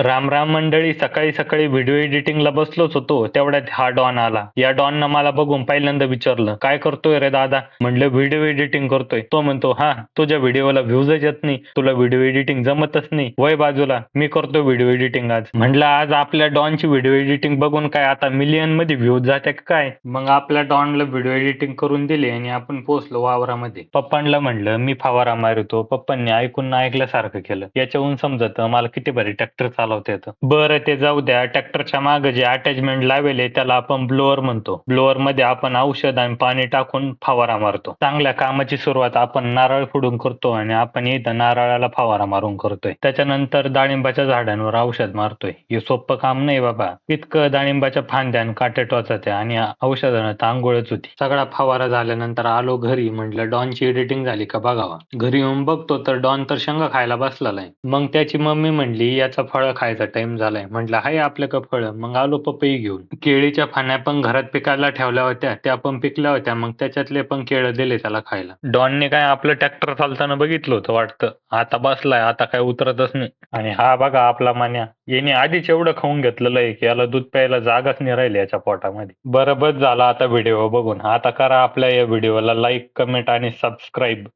राम राम मंडळी सकाळी सकाळी व्हिडिओ एडिटिंगला बसलोच होतो. तेवढ्यात हा डॉन आला. या डॉननं मला बघून पहिल्यांदा विचारलं काय करतोय रे दादा? म्हणलं व्हिडिओ एडिटिंग करतोय. तो म्हणतो हा तुझ्या व्हिडिओला व्ह्यूजच येत नाही. तुला व्हिडिओ एडिटिंग जमतच नाही. वय बाजूला. मी करतो व्हिडिओ एडिटिंग आज. म्हणलं आज आपल्या डॉनची व्हिडिओ एडिटिंग बघून काय आता मिलियनमध्ये व्ह्यूज जाते का काय? मग आपल्या डॉनला व्हिडिओ एडिटिंग करून दिली आणि आपण पोहोचलो वावरामध्ये. पप्पांना म्हणलं मी फवारा मारतो. पप्पांनी ऐकून ऐकल्यासारखं केलं. याच्याहून समजत मला किती भारी ट्रॅक्टर चालवता येतं. बरं ते जाऊ द्या. ट्रॅक्टरच्या मागे जे अटॅचमेंट लावेले त्याला आपण ब्लोअर म्हणतो. ब्लोअरमध्ये आपण औषध आणि पाणी टाकून फवारा मारतो. चांगल्या कामाची सुरुवात आपण नारळ फोडून करतो आणि आपण इथं नारळाला फवारा मारून करतोय. त्याच्यानंतर डाळिंबाच्या झाडांवर औषध मारतोय. हे सोपं काम नाही बाबा. इतकं डाळिंबाच्या फांद्या आणि काटे त्या आणि औषधानं तर आंघोळच होती. सगळा फवारा झाल्यानंतर आलो घरी म्हटलं डॉनची एडिटिंग झाली का बघावा? घरी येऊन बघतो तर डॉन तर शेंगा खायला बसलेला आहे. मग त्याची मम्मी म्हणली याचा फळ खायचा टाइम झालाय. म्हटलं हाय आपल्याकडे फळ मग आलो पपई घेऊन. केळीच्या फाण्या पण घरात पिकायला ठेवल्या होत्या. त्या पण पिकल्या होत्या. मग त्याच्यातले पण केळं दिले त्याला खायला. डॉनने काय आपलं ट्रॅक्टर चालताना बघितलं होतं वाटतं. आता बसलाय. आता काय उतरतच नाही. आणि हा बघा आपला मान्या. याने आधीच एवढं खाऊन घेतलेलं आहे की याला दूध प्यायला जागाच नाही राहिली याच्या पोटामध्ये. बरं बस झाला आता व्हिडिओ बघून. आता करा आपल्या या व्हिडिओला लाईक कमेंट आणि सबस्क्राईब